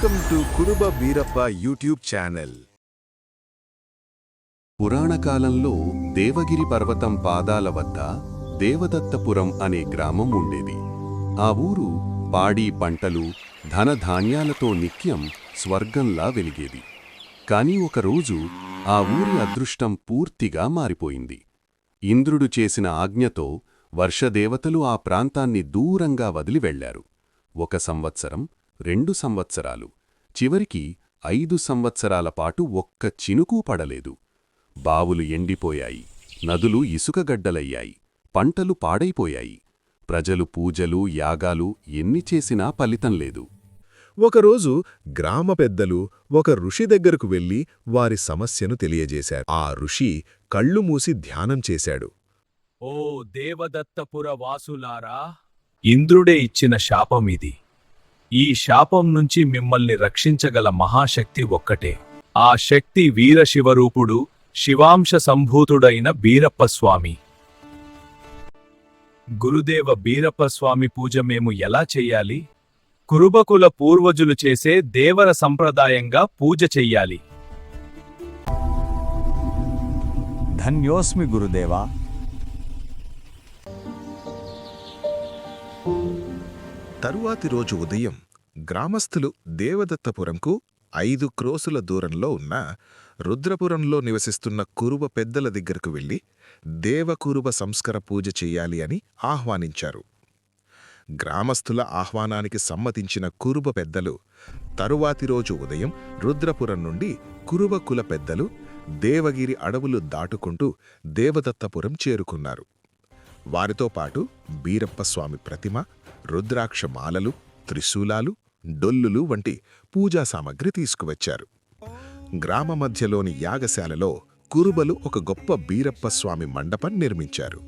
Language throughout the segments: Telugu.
Welcome to Kuruba Beerappa YouTube channel పురాణకాలంలో Devagiri పర్వతం పాదాల వద్ద దేవదత్తపురం అనే గ్రామం ఉండేది. ఆ ఊరు పాడి పంటలు ధనధాన్యాలతో నిత్యం స్వర్గంలా వెలిగేది. కాని ఒకరోజు ఆ ఊరి అదృష్టం పూర్తిగా మారిపోయింది. ఇంద్రుడు చేసిన ఆజ్ఞతో వర్షదేవతలు ఆ ప్రాంతాన్ని దూరంగా వదిలి వెళ్ళారు. ఒక సంవత్సరం రెండు సంవత్సరాలు. చివరికి ఐదు సంవత్సరాల పాటు ఒక్క చినుకూ పడలేదు. బావులు ఎండిపోయాయి. నదులు ఇసుకగడ్డలయ్యాయి పంటలు పాడైపోయాయి. ప్రజలు పూజలు యాగాలు ఎన్ని చేసినా ఫలితం లేదు. ఒకరోజు గ్రామ పెద్దలు ఒక ఋషి దగ్గరకు వెళ్ళి వారి సమస్యను తెలియజేశారు. ఆ ఋషి కళ్ళు మూసి ధ్యానం చేశాడు. ఓ దేవదత్తపుర వాసులారా ఇంద్రుడే ఇచ్చిన శాపం ఇది ఈ శాపం నుంచి మిమ్మల్ని రక్షించగల మహాశక్తి ఒక్కటే. ఆ శక్తి వీరశివరూపుడు శివాంశ సంభూతుడైన బీరప్పస్వామి. గురుదేవ బీరప్పస్వామి పూజ మేము ఎలా చెయ్యాలి కురుబకుల పూర్వజులు చేసే దేవర సంప్రదాయంగా పూజ చెయ్యాలి. ధన్యోస్మి గురుదేవా తరువాతి రోజు ఉదయం గ్రామస్థులు దేవదత్తపురంకు ఐదు క్రోసుల దూరంలో ఉన్న రుద్రపురంలో నివసిస్తున్న కురుబ పెద్దల దగ్గరకు వెళ్ళి దేవకురుబ సంస్కర పూజ చెయ్యాలి అని ఆహ్వానించారు. గ్రామస్థుల ఆహ్వానానికి సమ్మతించిన కురుబ పెద్దలు తరువాతి రోజు ఉదయం రుద్రపురం నుండి కురుబ కుల పెద్దలు దేవగిరి అడవులు దాటుకుంటూ దేవదత్తపురం చేరుకున్నారు. వారితో పాటు బీరప్పస్వామి ప్రతిమ రుద్రాక్ష మాలలు త్రిశూలాలు డొల్లులు వంటి పూజా సామగ్రి తీసుకువచ్చారు. గ్రామ మధ్యలోని యాగశాలలో కురుబలు ఒక గొప్ప బీరప్పస్వామి మండపం నిర్మించారు.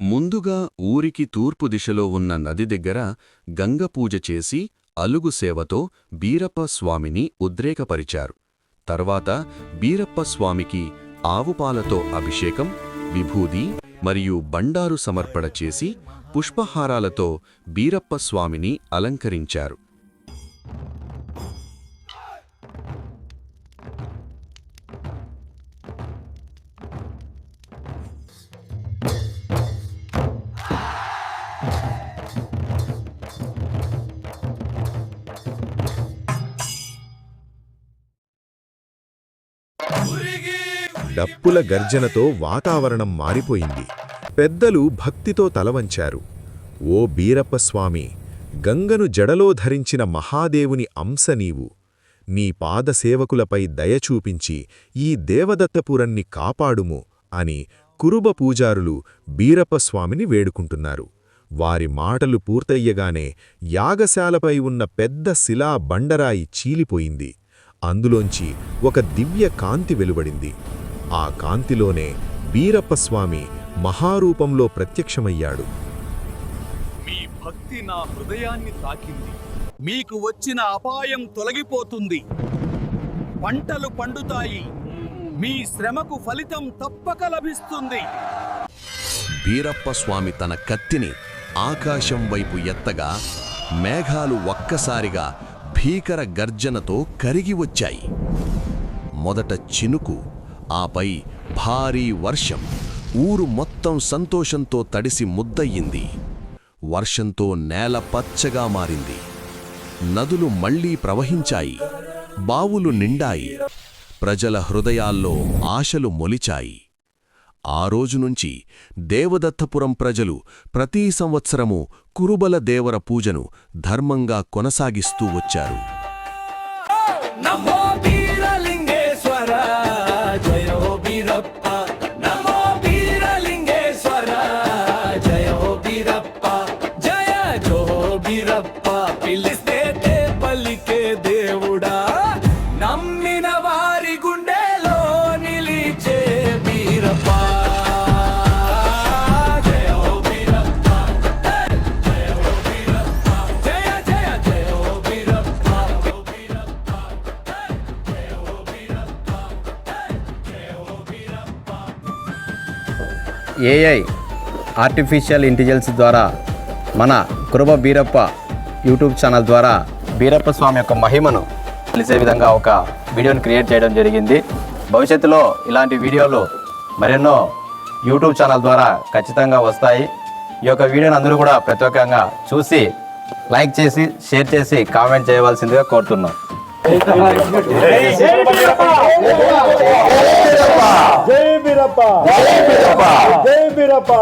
ముందుగా ఊరికి తూర్పు దిశలో ఉన్న నది దగ్గర గంగ పూజ చేసి అలుగు సేవతో బీరప్ప స్వామిని ఉద్రేకపరిచారు. తర్వాత బీరప్ప స్వామికి ఆవుపాలతో అభిషేకం విభూది మరియు బండారు సమర్పణ చేసి పుష్పహారాలతో బీరప్ప స్వామిని అలంకరించారు. డప్పుల గర్జనతో వాతావరణం మారిపోయింది. పెద్దలు భక్తితో తలవంచారు. ఓ బీరప్పస్వామి గంగను జడలో ధరించిన మహాదేవుని అంశ నీవు. నీ పాదసేవకులపై దయచూపించి ఈ దేవదత్తపురాన్ని కాపాడుము అని కురుబ పూజారులు బీరప్ప స్వామిని వేడుకుంటున్నారు. వారి మాటలు పూర్తయ్యగానే యాగశాలపై ఉన్న పెద్ద శిలా బండరాయి చీలిపోయింది. అందులోంచి ఒక దివ్య కాంతి వెలువడింది. ఆ కాంతిలోనే బీరప్పస్వామి మహారూపంలో ప్రత్యక్షమయ్యాడు. మీ భక్తి నా హృదయాన్ని తాకింది. మీకు వచ్చిన అపాయం తొలగిపోతుంది. పంటలు పండుతాయి. మీ శ్రమకు ఫలితం తప్పక లభిస్తుంది. బీరప్ప స్వామి తన కత్తిని ఆకాశం వైపు ఎత్తగా మేఘాలు ఒక్కసారిగా భీకర గర్జనతో కరిగి వచ్చాయి. మొదట చినుకు ఆపై భారీ వర్షం. ఊరు మొత్తం సంతోషంతో తడిసి ముద్దయ్యింది వర్షంతో నేల పచ్చగా మారింది. నదులు మళ్ళీ ప్రవహించాయి. బావులు నిండాయి. ప్రజల హృదయాల్లో ఆశలు మొలిచాయి. ఆ రోజు నుంచి దేవదత్తపురం ప్రజలు ప్రతి సంవత్సరము కురుబల దేవర పూజను ధర్మంగా కొనసాగిస్తూ వచ్చారు. గిరప్ప పిలిస్తే తే పలికే దేవుడా. నమ్మిన వారి గుండెలో నిలిచే బీరప్ప జయ జయ ఏఐ ఆర్టిఫిషియల్ ఇంటెలిజెన్స్ ద్వారా మన కురవ బీరప్ప యూట్యూబ్ ఛానల్ ద్వారా బీరప్ప స్వామి యొక్క మహిమను తెలిసే విధంగా ఒక వీడియోని క్రియేట్ చేయడం జరిగింది. భవిష్యత్తులో ఇలాంటి వీడియోలు మరెన్నో యూట్యూబ్ ఛానల్ ద్వారా ఖచ్చితంగా వస్తాయి. ఈ యొక్క వీడియోని అందరూ కూడా ప్రత్యేకంగా చూసి లైక్ చేసి షేర్ చేసి కామెంట్ చేయవలసిందిగా కోరుతున్నాం. జై బీరప్ప. జై బీరప్ప. జై బీరప్ప.